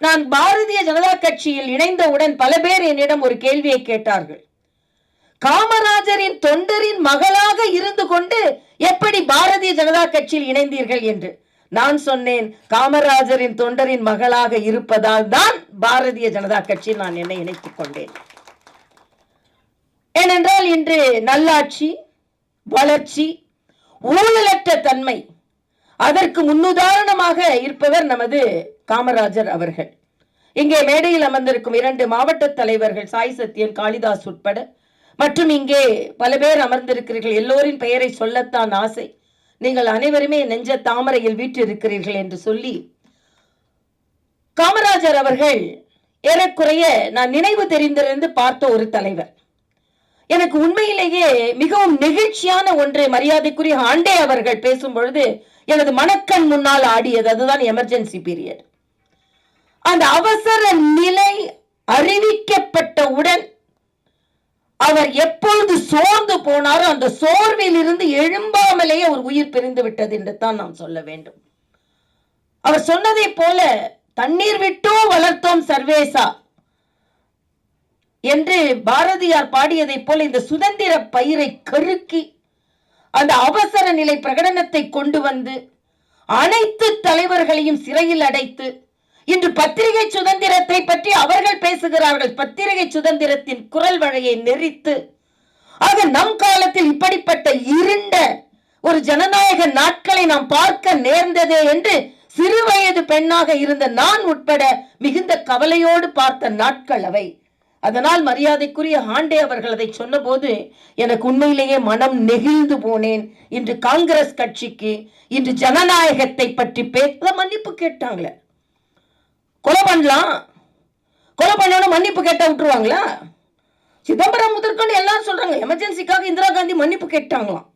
நான் பாரதிய ஜனதா கட்சியில் இணைந்தவுடன் பல பேர் என்னிடம் ஒரு கேள்வியை கேட்டார்கள். காமராஜரின் தொண்டரின் மகளாக இருந்து கொண்டு எப்படி பாரதிய ஜனதா கட்சியில் இணைந்தீர்கள் என்று. நான் சொன்னேன் காமராஜரின் தொண்டரின் மகளாக இருப்பதால் தான் பாரதிய ஜனதா கட்சியில் நான் என்னை இணைத்துக் கொண்டேன். ஏனென்றால் இன்று நல்லாட்சி வளர்ச்சி ஊழலற்ற தன்மை அதற்கு முன்னுதாரணமாக இருப்பவர் நமது காமராஜர் அவர்கள். இங்கே மேடையில் அமர்ந்திருக்கும் இரண்டு மாவட்ட தலைவர்கள் சாய் சத்யன் காளிதாஸ் உட்பட. மற்றும் இங்கே பல பேர் அமர்ந்திருக்கிறீர்கள். எல்லோரின் பெயரை சொல்லத்தான் ஆசை. நீங்கள் அனைவருமே நெஞ்ச தாமரையில் வீற்றிருக்கிறீர்கள் என்று சொல்லி. காமராஜர் அவர்கள் ஏறக்குறைய நான் நினைவு தெரிந்திருந்து பார்த்த ஒரு தலைவர். எனக்கு உண்மையிலேயே மிகவும் நெகிழ்ச்சியான ஒன்றை மரியாதைக்குரிய ஆண்டே அவர்கள் பேசும் பொழுது எனது மனக்கண் முன்னால் ஆடியது. அதுதான் எமர்ஜென்சி பீரியட் அந்த அவசர நிலை அறிவிக்கப்பட்டவுடன் அவர் எப்பொழுது சோர்ந்து போனாரோ அந்த சோர்வில் இருந்து எழும்பாமலேயே ஒரு உயிர் பிரிந்து விட்டது என்று தான் நாம் சொல்ல வேண்டும். அவர் சொன்னதை போல தண்ணீர் விட்டோ வளர்த்தோம் சர்வேசா என்று பாரதியார் பாடியதைப் போல இந்த சுதந்திர பயிரை கருக்கி அந்த அவசர நிலை பிரகடனத்தை கொண்டு வந்து அனைத்து தலைவர்களையும் சிறையில் அடைத்து இன்று பத்திரிகை சுதந்திரத்தை பற்றி அவர்கள் பேசுகிறார்கள். பத்திரிகை சுதந்திரத்தின் குரல் வழையை நெறித்து ஆக நம் காலத்தில் இப்படிப்பட்ட இருண்ட ஒரு ஜனநாயக நாட்களை நாம் பார்க்க நேர்ந்ததே என்று சிறுவயது பெண்ணாக இருந்த நான் உட்பட மிகுந்த கவலையோடு பார்த்த நாட்கள் அவை. அதனால் மரியாதைக்குரிய ஆண்டே அவர்கள் அதை சொன்னபோது எனக்கு உண்மையிலேயே மனம் நெகிழ்ந்து போனேன். இன்று காங்கிரஸ் கட்சிக்கு இன்று ஜனநாயகத்தை பற்றி பேச மன்னிப்பு கேட்டாங்களே. கொலை பண்ணலாம். கொலை பண்ணோட மன்னிப்பு கேட்டால் விட்டுருவாங்களா? சிதம்பரம் முதற்கொண்டு எல்லாரும் சொல்றாங்க எமர்ஜென்சிக்காக இந்திரா காந்தி மன்னிப்பு கேட்டாங்களாம்.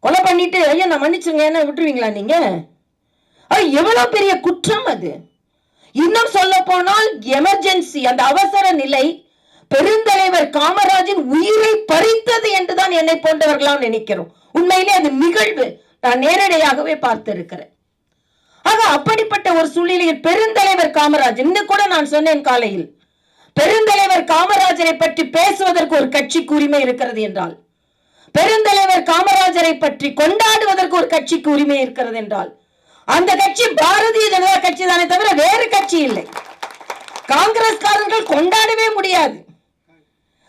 கொலை பண்ணிட்டு ஐயா நான் மன்னிச்சுங்க என்ன விட்டுருவீங்களா நீங்க? அது எவ்வளவு பெரிய குற்றம் அது. இன்னும் சொல்ல போனால் எமர்ஜென்சி அந்த அவசர நிலை பெருந்தலைவர் காமராஜின் உயிரை பறித்தது என்றுதான் என்னை போன்றவர்களாம் நினைக்கிறோம். உண்மையிலே அது நிகழ்வு. நான் நேரடியாகவே பார்த்திருக்கிறேன். ஆக அப்படிப்பட்ட ஒரு சூழ்நிலையில் பெருந்தலைவர் காமராஜ் இன்னும் கூட நான் சொன்னேன் காலையில் பெருந்தலைவர் காமராஜரை பற்றி பேசுவதற்கு ஒரு கட்சிக்கு உரிமை இருக்கிறது என்றால் பெருந்தலைவர் காமராஜரை பற்றி கொண்டாடுவதற்கு ஒரு கட்சிக்கு உரிமை இருக்கிறது என்றால் அந்த கட்சி பாரதிய ஜனதா கட்சி தானே தவிர வேறு கட்சி இல்லை. காங்கிரஸ்காரர்கள் கொண்டாடவே முடியாது.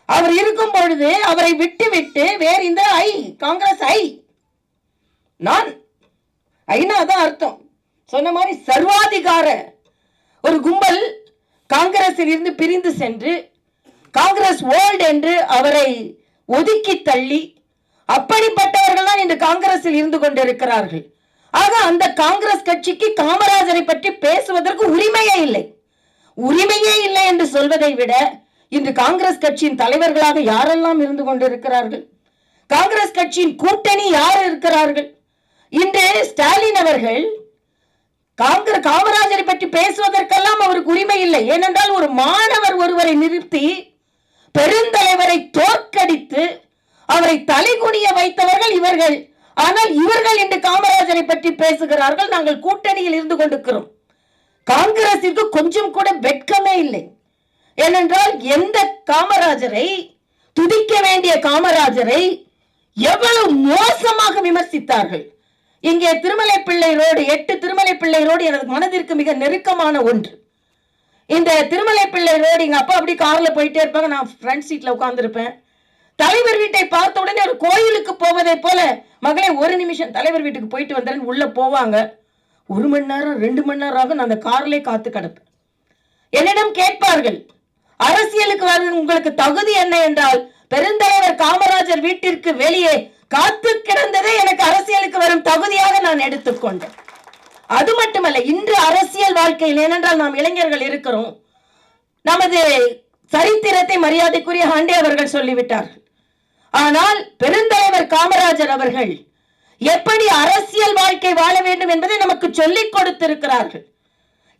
அவர் இருக்கும் பொழுது அவரை விட்டு விட்டு வேறு இந்த ஐ காங்கிரஸ் ஐ. நான் ஐநா தான் அர்த்தம். சொன்ன மாதிரி சர்வாதிகார ஒரு கும்பல் காங்கிரஸில் இருந்து பிரிந்து சென்று காங்கிரஸ் வேர்ல்ட் என்று அவரை ஒதுக்கி தள்ளி அப்படிப்பட்டவர்கள் தான் இன்று காங்கிரஸில் இருந்து கொண்டிருக்கிறார்கள். ஆக அந்த காங்கிரஸ் கட்சிக்கு காமராஜரை பற்றி பேசுவதற்கு உரிமையே இல்லை. உரிமையே இல்லை என்று சொல்வதை விட இன்று காங்கிரஸ் கட்சியின் தலைவர்களாக யாரெல்லாம் இருந்து கொண்டிருக்கிறார்கள்? காங்கிரஸ் கட்சியின் கூட்டணி யார் இருக்கிறார்கள்? இன்று ஸ்டாலின் அவர்கள் காங்கிரஸ் காமராஜரை பற்றி பேசுவதற்கெல்லாம் அவருக்கு உரிமை இல்லை. ஏனென்றால் ஒரு மாணவர் ஒருவரை நிறுத்தி பெருந்தலைவரை தோற்கடித்து அவரை தலைகுனிய வைத்தவர்கள் இவர்கள். ஆனால் இவர்கள் இன்று காமராஜரை பற்றி பேசுகிறார்கள். நாங்கள் கூட்டணியில் இருந்து கொண்டிருக்கிறோம். காங்கிரசிற்கு கொஞ்சம் கூட வெட்கமே இல்லை. ஏனென்றால் எந்த காமராஜரை துதிக்க வேண்டிய காமராஜரை எவ்வளவு மோசமாக விமர்சித்தார்கள். இங்கே திருமலை பிள்ளை ரோடு எட்டு பிள்ளையரோடு எனது மனதிற்கு மிக நெருக்கமான ஒன்று. இந்த திருமலை பிள்ளை எங்கள் அப்பா அப்படி காரில் போயிட்டே இருப்பாங்க. நான் ஃப்ரண்ட் சீட்டில் உட்காந்துருப்பேன் தலைவர் வீட்டை பார்த்த உடனே ஒரு கோயிலுக்கு போவதை போல மகளே ஒரு நிமிஷம் தலைவர் வீட்டுக்கு போயிட்டு வந்தேன்னு உள்ளே போவாங்க. ஒரு மணி நேரம் ரெண்டு மணி நேரம் ஆகும். நான் அந்த கார்லயே காத்து கிடப்பேன். என்னிடம் கேட்பார்கள் அரசியலுக்கு வர உங்களுக்கு தகுதி என்ன என்றால் பெருந்தலைவர் காமராஜர் வீட்டிற்கு வெளியே காத்து கிடந்ததே எனக்கு அரசியலுக்கு வரும் தகுதியாக நான் எடுத்துக்கொண்டேன். அது மட்டுமல்ல இன்று அரசியல் வாழ்க்கையில் ஏனென்றால் நாம் இளைஞர்கள் இருக்கிறோம். நமது சரித்திரத்தை மரியாதைக்குரிய ஹாண்டே அவர்கள் சொல்லிவிட்டார்கள் ஆனால் பெருந்தலைவர் காமராஜர் அவர்கள் எப்படி அரசியல் வாழ்க்கை வாழ வேண்டும் என்பதை நமக்கு சொல்லிக் கொடுத்திருக்கிறார்கள்.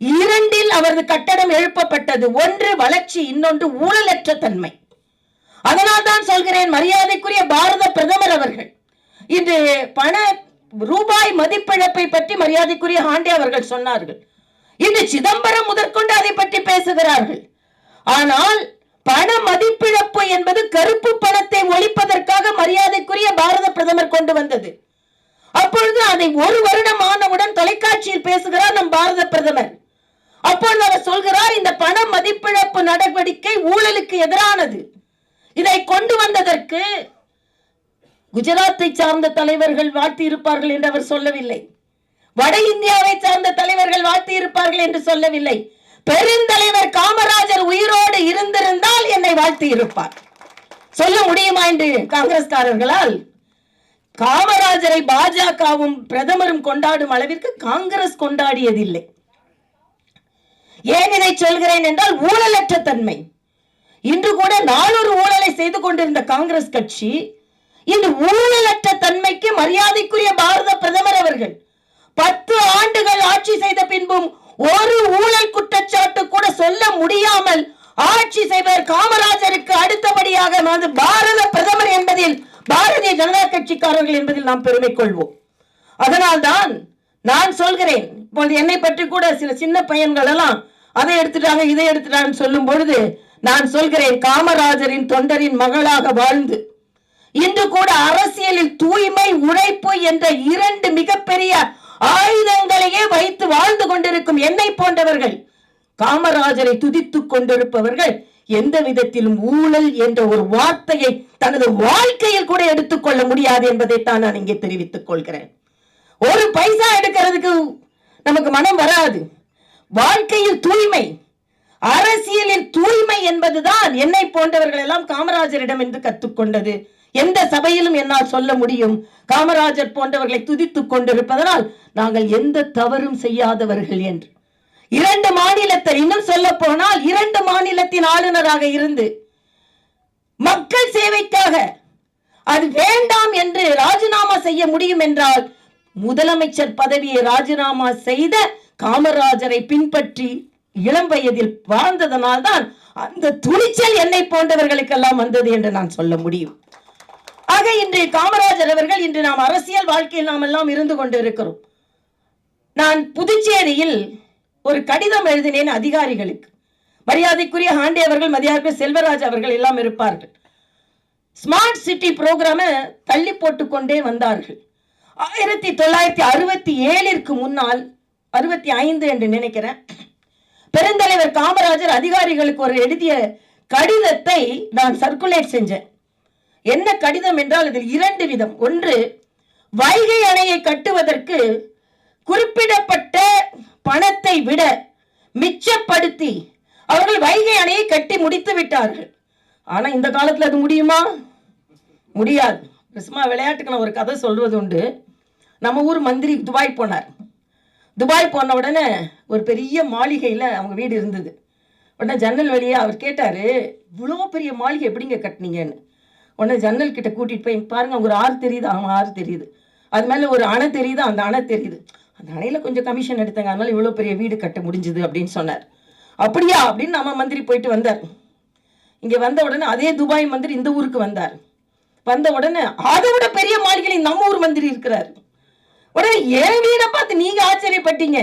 இரண்டில் அவரது கட்டடம் எழுப்பப்பட்டது. ஒன்று வளர்ச்சி இன்னொன்று ஊழலற்ற தன்மை. அதனால் தான் சொல்கிறேன் மரியாதைக்குரிய பாரத பிரதமர் அவர்கள் இன்று பண ரூபாய் மதிப்பிழப்பை பற்றி மரியாதைக்குரிய ஹாண்டே அவர்கள் சொன்னார்கள். இன்று சிதம்பரம் முதற்கொண்டு அதை பற்றி பேசுகிறார்கள். ஆனால் பண மதிப்பிழப்பு என்பது கருப்பு பணத்தை ஒழிப்பதற்காக மரியாதைக்குரிய பாரத பிரதமர் கொண்டு வந்தது. அப்பொழுது அதை ஒரு வருடம் ஆனவுடன் தொலைக்காட்சியில் பேசுகிறார் நம் பாரத பிரதமர். அப்பொழுது அவர் சொல்கிறார் இந்த பண மதிப்பிழப்பு நடவடிக்கை ஊழலுக்கு எதிரானது. இதை கொண்டு வந்ததற்கு குஜராத்தை சார்ந்த தலைவர்கள் வாழ்த்தி இருப்பார்கள் என்று அவர் சொல்லவில்லை. வட இந்தியாவை சார்ந்த தலைவர்கள் வாழ்த்தி இருப்பார்கள் என்று சொல்லவில்லை. பெருந்தலைவர் காமராஜர் உயிரோடு இருந்திருந்தால் என்னை வாழ்த்தி இருப்பார் சொல்ல முடியுமா என்று காங்கிரஸ்காரர்களால்? காமராஜரை பாஜகவும் பிரதமரும் கொண்டாடும் அளவிற்கு காங்கிரஸ் கொண்டாடியதில்லை. ஏன் இதை சொல்கிறேன் என்றால் ஊழலற்ற தன்மை. இன்று கூட நானூறு ஊழலை செய்து கொண்டிருந்த காங்கிரஸ் கட்சி இன்று ஊழலற்ற தன்மைக்கு மரியாதைக்குரிய பாரத பிரதமர் அவர்கள் பத்து ஆண்டுகள் ஆட்சி செய்த பின்பும் ஒரு ஊழல் குற்றச்சாட்டு கூட சொல்ல முடியாமல் ஆட்சி செய்வர் காமராஜருக்கு அடுத்தபடியாக வந்து பாரத பிரதமர் என்பதில் பாரதிய ஜனதா கட்சிக்காரர்கள் என்பதில் நாம் பெருமை கொள்வோம். அதனால்தான் நான் சொல்கிறேன் இப்போது என்னை பற்றி கூட சில சின்ன பையன்கள் எல்லாம் அதை எடுத்துட்டாங்க இதை எடுத்துட்டாங்கன்னு சொல்லும் பொழுது நான் சொல்கிறேன் காமராஜரின் தொண்டரின் மகளாக வாழ்ந்து இன்று கூட அரசியலில் தூய்மை உழைப்பு என்ற இரண்டு மிகப்பெரிய ஆயுதங்களையே வைத்து வாழ்ந்து கொண்டிருக்கும் என்னை போன்றவர்கள் காமராஜரை துதித்துக் கொண்டிருப்பவர்கள் எந்த விதத்திலும் ஊழல் என்ற ஒரு வார்த்தையை தனது வாழ்க்கையில் கூட எடுத்துக்கொள்ள முடியாது என்பதைத்தான் நான் இங்கே தெரிவித்துக் கொள்கிறேன். ஒரு பைசா எடுக்கிறதுக்கு நமக்கு மனம் வராது. வாழ்க்கையில் தூய்மை அரசியலில் தூய்மை என்பதுதான் என்னை போன்றவர்கள் எல்லாம் காமராஜரிடம் என்று கற்றுக்கொண்டது எந்த சபையிலும் என்னால் சொல்ல முடியும். காமராஜர் போன்றவர்களை துதித்துக் கொண்டிருப்பதனால் நாங்கள் எந்த தவறும் செய்யாதவர்கள் என்று. இரண்டு மாநிலத்தை இன்னும் சொல்ல போனால் இரண்டு மாநிலத்தின் ஆளுநராக இருந்து மக்கள் சேவைக்காக அது வேண்டாம் என்று ராஜினாமா செய்ய முடியும் என்றால் முதலமைச்சர் பதவியை ராஜினாமா செய்த காமராஜரை பின்பற்றி இளம் வயதில் வாழ்ந்ததனால்தான் அந்த துணிச்சல் என்னை போன்றவர்களுக்கெல்லாம் வந்தது என்று நான் சொல்ல முடியும். ஆக இன்று காமராஜர் அவர்கள் இன்று நாம் அரசியல் வாழ்க்கையில் நாம் எல்லாம் இருந்து கொண்டு இருக்கிறோம் நான் புதுச்சேரியில் ஒரு கடிதம் எழுதினேன் அதிகாரிகளுக்கு. மரியாதைக்குரிய ஹாண்டே அவர்கள் மரியாதைக்குரிய செல்வராஜ் அவர்கள் எல்லாம் இருப்பார்கள். ஸ்மார்ட் சிட்டி புரோகிராமை தள்ளி போட்டுக்கொண்டே வந்தார்கள். ஆயிரத்தி தொள்ளாயிரத்தி அறுபத்தி ஏழிற்கு முன்னால் அறுபத்தி ஐந்து என்று நினைக்கிறேன் பெருந்தலைவர் காமராஜர் அதிகாரிகளுக்கு ஒரு எழுதிய கடிதத்தை நான் சர்க்குலேட் செஞ்சேன். என்ன கடிதம் என்றால் இதில் இரண்டு விதம். ஒன்று வைகை அணையை கட்டுவதற்கு குறிப்பிடப்பட்ட பணத்தை விட மிச்சப்படுத்தி அவர்கள் வைகை அணையை கட்டி முடித்து விட்டார்கள். ஆனா இந்த காலத்துல அது முடியுமா? முடியாது. சும்மா விளையாட்டுக்கு நான் ஒரு கதை சொல்றது உண்டு. நம்ம ஊர் மந்திரி துபாய் போனார். துபாய் போன உடனே ஒரு பெரிய மாளிகையில் அவங்க வீடு இருந்தது. உடனே ஜன்னல் வழியாக அவர் கேட்டார் இவ்வளோ பெரிய மாளிகை எப்படிங்க கட்டினீங்கன்னு? உடனே ஜன்னல் கிட்ட கூட்டிகிட்டு போய் பாருங்க ஒரு ஆறு தெரியுது. ஆமாம் ஆறு தெரியுது. அது மேலே ஒரு அணை தெரியுது அந்த அணை தெரியுது. அந்த அணையில் கொஞ்சம் கமிஷன் எடுத்தாங்க. அதனால இவ்வளோ பெரிய வீடு கட்ட முடிஞ்சுது அப்படின்னு சொன்னார். அப்படியா? அப்படின்னு நம்ம மந்திரி போயிட்டு வந்தார். இங்கே வந்த உடனே அதே துபாய் மந்திரி இந்த ஊருக்கு வந்தார். வந்த உடனே அதை விட பெரிய மாளிகையில் நம்ம ஊர் மந்திரி இருக்கிறார். உடனே என் வீடை பார்த்து நீங்க ஆச்சரியப்பட்டீங்க?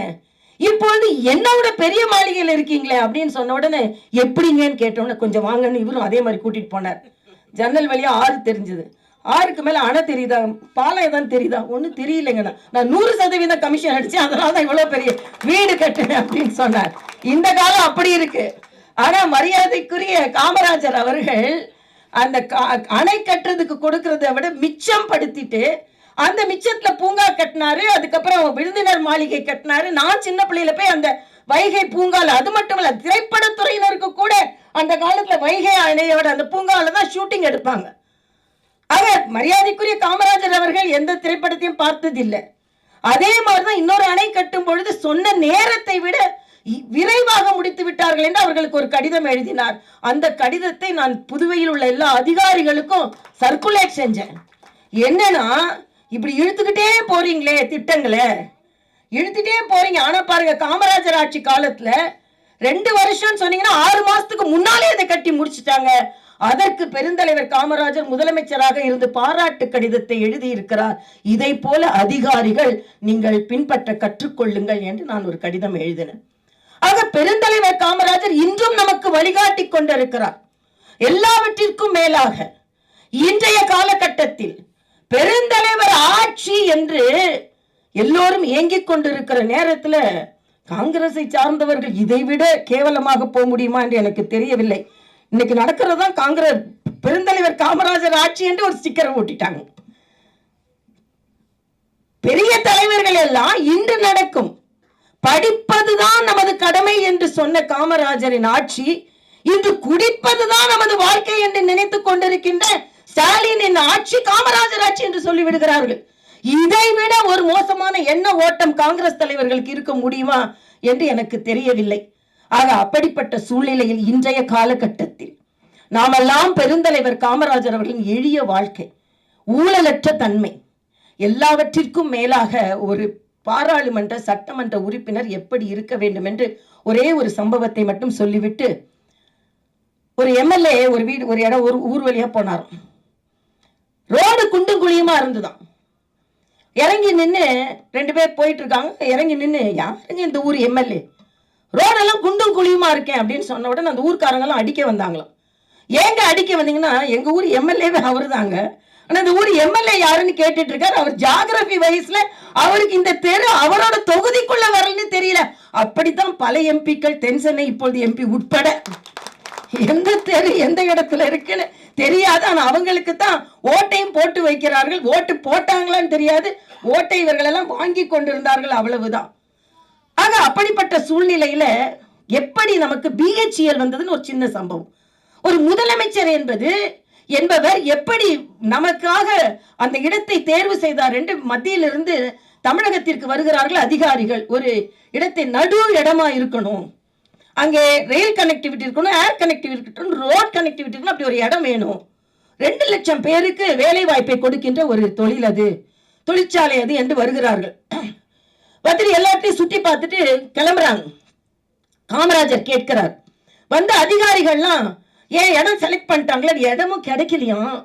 இப்பொழுது என்னோட பெரிய மாளிகையில் இருக்கீங்களே? அப்படின்னு சொன்ன உடனே எப்படிங்கன்னு கேட்டோன்னே கொஞ்சம் வாங்கன்னு இவரும் அதே மாதிரி கூட்டிட்டு போனார். ஜன்னல் வழியாக ஆறு தெரிஞ்சது. ஆறுக்கு மேலே அணை தெரியுதா? பாலம் ஏதாவது தெரியுதா? ஒன்றும் தெரியலைங்கண்ணா. நான் நூறு சதவீதம் கமிஷன் அடித்தேன் அதனால தான் இவ்வளோ பெரிய வீடு கட்டினேன் அப்படின்னு சொன்னார். இந்த காலம் அப்படி இருக்கு. ஆனால் மரியாதைக்குரிய காமராஜர் அவர்கள் அந்த அணை கட்டுறதுக்கு கொடுக்கறத விட மிச்சம் படுத்திட்டு அந்த மிச்சத்தில் பூங்கா கட்டினாரு. அதுக்கப்புறம் விருந்தினர் மாளிகை கட்டினாரு. நான் சின்ன பிள்ளையில போய் அந்த வைகை பூங்கால அது மட்டும் இல்ல திரைப்படத்துறையினருக்கு கூட அந்த காலத்துல வைகை அணையோட அந்த பூங்கால தான் ஷூட்டிங் எடுப்பாங்க. ஆக மரியாதைக்குரிய காமராஜர் அவர்கள் எந்த திரைப்படத்தையும் பார்த்ததில்லை. அதே மாதிரிதான் இன்னொரு அணை கட்டும் பொழுது சொன்ன நேரத்தை விட விரைவாக முடித்து விட்டார்கள் என்று அவர்களுக்கு ஒரு கடிதம் எழுதினார். அந்த கடிதத்தை நான் புதுவையில் உள்ள எல்லா அதிகாரிகளுக்கும் சர்க்குலேட் செஞ்சேன். என்னன்னா இப்படி இழுத்துக்கிட்டே போறீங்களே திட்டங்களை. இழுத்துட்டே போறீங்க. ஆனா பாருங்க காமராஜர் ஆட்சி காலத்துல ரெண்டு வருஷம் சொன்னீங்கன்னா ஆறு மாசத்துக்கு முன்னாலே அதை கட்டி முடிச்சிட்டாங்க. அதற்கு பெருந்தலைவர் காமராஜர் முதலமைச்சராக இருந்து பாராட்டு கடிதத்தை எழுதியிருக்கிறார். இதை போல அதிகாரிகள் நீங்கள் பின்பற்ற கற்றுக்கொள்ளுங்கள் என்று நான் ஒரு கடிதம் எழுதினேன். ஆக பெருந்தலைவர் காமராஜர் இன்றும் நமக்கு வழிகாட்டி கொண்டிருக்கிறார். எல்லாவற்றிற்கும் மேலாக இன்றைய காலகட்டத்தில் பெருந்தலைவர் ஆட்சி என்று எல்லோரும் ஏங்கிக் கொண்டிருக்கிற நேரத்துல காங்கிரஸை சார்ந்தவர்கள் இதைவிட கேவலமாக போக முடியுமா என்று எனக்கு தெரியவில்லை. இன்னைக்கு நடக்கிறதுதான் காங்கிரஸ் பெருந்தலைவர் காமராஜர் ஆட்சி என்று ஒரு ஸ்டிக்கரை ஓட்டிட்டாங்க பெரிய தலைவர்கள் எல்லாம் இன்று நடக்கும். படிப்பதுதான் நமது கடமை என்று சொன்ன காமராஜரின் ஆட்சி இன்று குடிப்பதுதான் நமது வாழ்க்கை என்று நினைத்துக் கொண்டிருக்கின்ற ஸ்டாலினின் ஆட்சி காமராஜர் ஆட்சி என்று சொல்லி விடுகிறார்கள் இதை விட ஒரு மோசமான எண்ண ஓட்டம் காங்கிரஸ் தலைவர்களுக்கு இருக்க முடியுமா என்று எனக்கு தெரியவில்லை. ஆக அப்படிப்பட்ட சூழ்நிலையில் இன்றைய காலகட்டத்தில் நாமெல்லாம் பெருந்தலைவர் காமராஜர் அவர்களின் எளிய வாழ்க்கை ஊழலற்ற தன்மை எல்லாவற்றிற்கும் மேலாக ஒரு பாராளுமன்ற சட்டமன்ற உறுப்பினர் எப்படி இருக்க வேண்டும் என்று ஒரே ஒரு சம்பவத்தை மட்டும் சொல்லிவிட்டு ஒரு எம்எல்ஏ ஒரு வீடு ஒரு இடம் ஒரு ஊர் வழியா போனாராம். ரோடு குண்டும் குழியுமா இருந்துதான் இறங்கி நின்று ரெண்டு பேர் போயிட்டு இருக்காங்க இறங்கி நின்று யாருங்க இந்த ஊர் எம்எல்ஏ? ரோடெல்லாம் குண்டும் குழியுமா இருக்கேன் அப்படின்னு சொன்ன உடனே அந்த ஊர்க்காரங்கெல்லாம் அடிக்க வந்தாங்களாம். ஏங்க அடிக்க வந்தீங்கன்னா எங்க ஊர் எம்எல்ஏவே அவரு தாங்க ஆனா இந்த ஊர் எம்எல்ஏ யாருன்னு கேட்டுட்டு இருக்காரு அவர் ஜாகிரபி வயசுல அவருக்கு இந்த தெரு அவரோட தொகுதிக்குள்ள வரலன்னு தெரியல. அப்படித்தான் பல எம்பிக்கள் தென் சென்னை இப்பொழுது எம்பி உட்பட. எந்த தெரு எந்த இடத்துல இருக்குன்னு தெரியாது. ஆனால் அவங்களுக்கு தான் ஓட்டையும் போட்டு வைக்கிறார்கள். ஓட்டு போட்டாங்களான்னு தெரியாது. ஓட்டை இவர்கள் எல்லாம் வாங்கி கொண்டிருந்தார்கள் அவ்வளவுதான். ஆக அப்படிப்பட்ட சூழ்நிலையில எப்படி நமக்கு பிஹெச்இஎல் வந்ததுன்னு ஒரு சின்ன சம்பவம். ஒரு முதலமைச்சர் என்பது என்பவர் எப்படி நமக்காக அந்த இடத்தை தேர்வு செய்தார் என்று மத்தியிலிருந்து தமிழகத்திற்கு வருகிறார்கள் அதிகாரிகள். ஒரு இடத்தை நடு இடமா இருக்கணும். அங்கே ரயில் கனெக்டிவிட்டி இருக்கணும் ஏர் கனெக்டிவிட்டி இருக்கணும் ரோட் கனெக்டிவிட்டி இருக்கணும் அப்படி ஒரு இடம் வேணும். ரெண்டு லட்சம் பேருக்கு வேலை வாய்ப்பை கொடுக்கின்ற ஒரு தொழில் அது. தொழிற்சாலை அது என்று வருகிறார்கள். வந்துட்டு எல்லாத்தையும் சுற்றி பார்த்துட்டு கிளம்புறாங்க. காமராஜர் கேட்கிறார். வந்த அதிகாரிகள்லாம் ஏன் இடம் செலக்ட் பண்ணிட்டாங்களே? இடமும் கிடைக்கலையாம்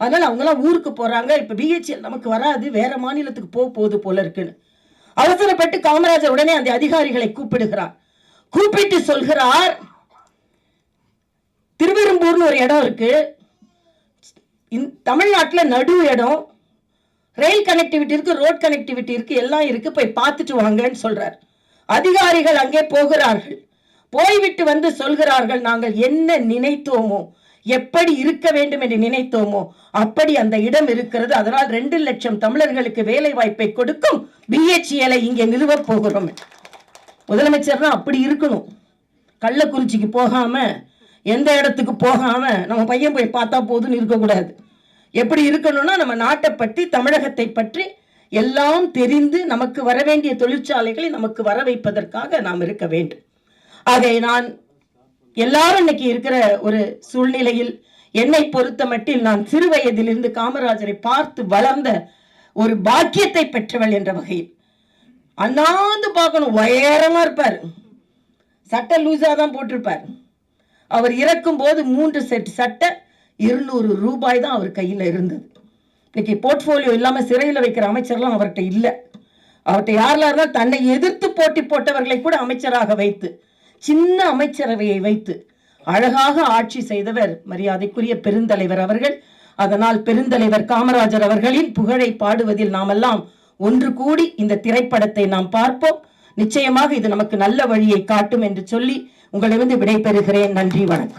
அதனால அவங்கெல்லாம் ஊருக்கு போகிறாங்க இப்போ பிஹெச்எல் நமக்கு வராது. வேற மாநிலத்துக்கு போக போகுது போல இருக்குன்னு. அவசரப்பட்டு காமராஜர் உடனே அந்த அதிகாரிகளை கூப்பிடுகிறார். கூப்பிட்டு சொல்கிறார். திருவெரும்பூர்னு ஒரு இடம் இருக்கு. தமிழ்நாட்டில் நடு இடம். ரயில் கனெக்டிவிட்டி இருக்கு ரோட் கனெக்டிவிட்டி இருக்கு எல்லாம் இருக்கு. போய் பார்த்துட்டு வாங்கன்னு சொல்றார். அதிகாரிகள் அங்கே போகிறார்கள். போய்விட்டு வந்து சொல்கிறார்கள் நாங்கள் என்ன நினைத்தோமோ எப்படி இருக்க வேண்டும் என்று நினைத்தோமோ அப்படி அந்த இடம் இருக்கிறது. அதனால் ரெண்டு லட்சம் தமிழர்களுக்கு வேலை வாய்ப்பை கொடுக்கும் பிஹெச்இஎலை இங்கே நிறுவப் போகிறோம். முதலமைச்சர்னா அப்படி இருக்கணும். கள்ளக்குறிச்சிக்கு போகாமல் எந்த இடத்துக்கு போகாமல் நம்ம பையன் போய் பார்த்தா போதும்னு இருக்கக்கூடாது. எப்படி இருக்கணும்னா நம்ம நாட்டை பற்றி தமிழகத்தை பற்றி எல்லாம் தெரிந்து நமக்கு வர வேண்டிய தொழிற்சாலைகளை நமக்கு வர வைப்பதற்காக நாம் இருக்க வேண்டும். ஆக நான் எல்லாரும் இன்னைக்கு இருக்கிற ஒரு சூழ்நிலையில் என்னை பொறுத்த மட்டில் நான் சிறு வயதிலிருந்து காமராஜரை பார்த்து வளர்ந்த ஒரு பாக்கியத்தை பெற்றவள் என்ற வகையில். அண்ணாந்து பார்க்கணும். உயரமா இருப்பார். சட்டை லூஸாக தான் போட்டிருப்பார். அவர் இறக்கும் போது மூன்று செட் சட்டை இருநூறு ரூபாய் தான் அவர் கையில் இருந்தது. இன்னைக்கு போர்ட்ஃபோலியோ இல்லாமல் சிறையில் வைக்கிற அமைச்சர்லாம் அவர்கிட்ட இல்லை. அவர்கிட்ட யாரெல்லாம் இருந்தால் தன்னை எதிர்த்து போட்டி போட்டவர்களை கூட அமைச்சராக வைத்து சின்ன அமைச்சரவையை வைத்து அழகாக ஆட்சி செய்தவர் மரியாதைக்குரிய பெருந்தலைவர் அவர்கள். அதனால் பெருந்தலைவர் காமராஜர் அவர்களின் புகழை பாடுவதில் நாமெல்லாம் ஒன்று கூடி இந்த திரைப்படத்தை நாம் பார்ப்போம். நிச்சயமாக இது நமக்கு நல்ல வழியை காட்டும் என்று சொல்லி உங்களிடமிருந்து விடைபெறுகிறேன். நன்றி வணக்கம்.